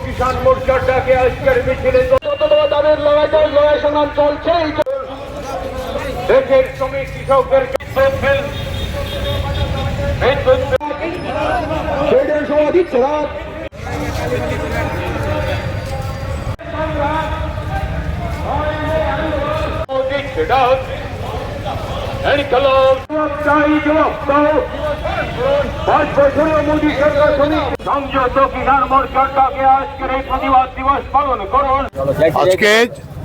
কিষাণ মোর্চার ডাকে আজকের মিছিলে তাদের লড়াই লড়াই সংগ্রাম চলছে দেশের শ্রমিক কৃষকদের সেটার সময় আজকে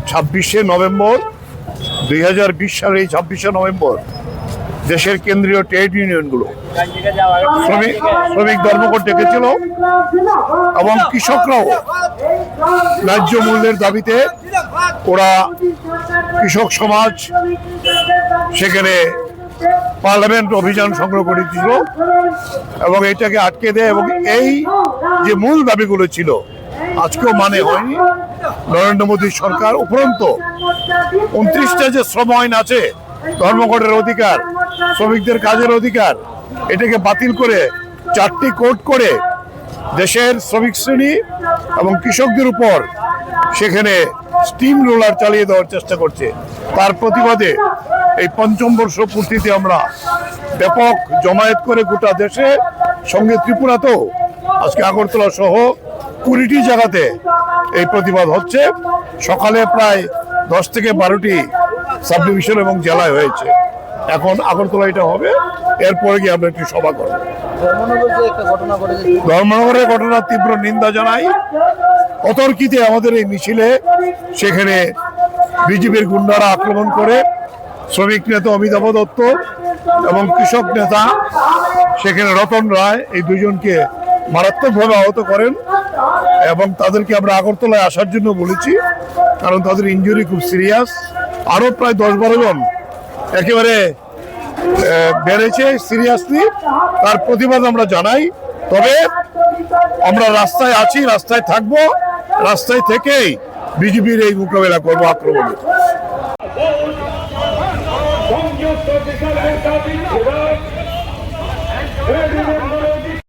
ছাব্বিশে নভেম্বর দুই হাজার বিশ সালের এই ছাব্বিশে নভেম্বর দেশের কেন্দ্রীয় ট্রেড ইউনিয়নগুলো শ্রমিক শ্রমিক ধর্মঘট ডেকেছিল এবং কৃষকরাও ন্যায্য মূল্যের দাবিতে ওরা কৃষক সমাজ সেখানে পার্লামেন্ট অভিযান সংগ্রহ করেছিল এবং এটাকে আটকে দেয় এবং এই যে মূল দাবিগুলো ছিল, আজকেও মানে হয়নি। নরেন্দ্র মোদী সরকার উপরন্ত উনত্রিশটা যে শ্রম আইন আছে, ধর্মঘটের অধিকার, শ্রমিকদের কাজের অধিকার, এটাকে বাতিল করে চারটি কোর্ট করে দেশের শ্রমিক শ্রেণি এবং কৃষকদের উপর সেখানে স্টিম রোলার চালিয়ে দেওয়ার চেষ্টা করছে। তার প্রতিবাদে এই পঞ্চম বর্ষ পূর্তিতে আমরা ব্যাপক জমায়েত করে গোটা দেশে, সঙ্গে ত্রিপুরাতেও আজকে আগরতলা সহ কুড়িটি জায়গাতে এই প্রতিবাদ হচ্ছে। সকালে প্রায় দশ থেকে বারোটি সাব ডিভিশন এবং জেলায় হয়েছে। এখন আগরতলা এটা হবে, এরপরে গিয়ে আমরা একটি সভা করব। ঘটনা ধর্মনগরের ঘটনার তীব্র নিন্দা জানাই। অতর্কিতে আমাদের এই মিছিলে সেখানে বিজেপির গুন্ডারা আক্রমণ করে শ্রমিক নেতা অমিতাভ দত্ত এবং কৃষক নেতা সেখানে রতন রায়, এই দুজনকে মারাত্মকভাবে আহত করেন এবং তাদেরকে আমরা আগরতলায় আসার জন্য বলেছি, কারণ তাদের ইঞ্জুরি খুব সিরিয়াস আরও প্রায় দশ বারো জন একেবারে বেড়েছে সিরিয়াসলি তার প্রতিবাদ আমরা জানাই। তবে আমরা রাস্তায় আছি, রাস্তায় থাকব, রাস্তায় থেকেই বিজেপির এই মোকাবেলা করব আক্রমণ। সংযুক্ত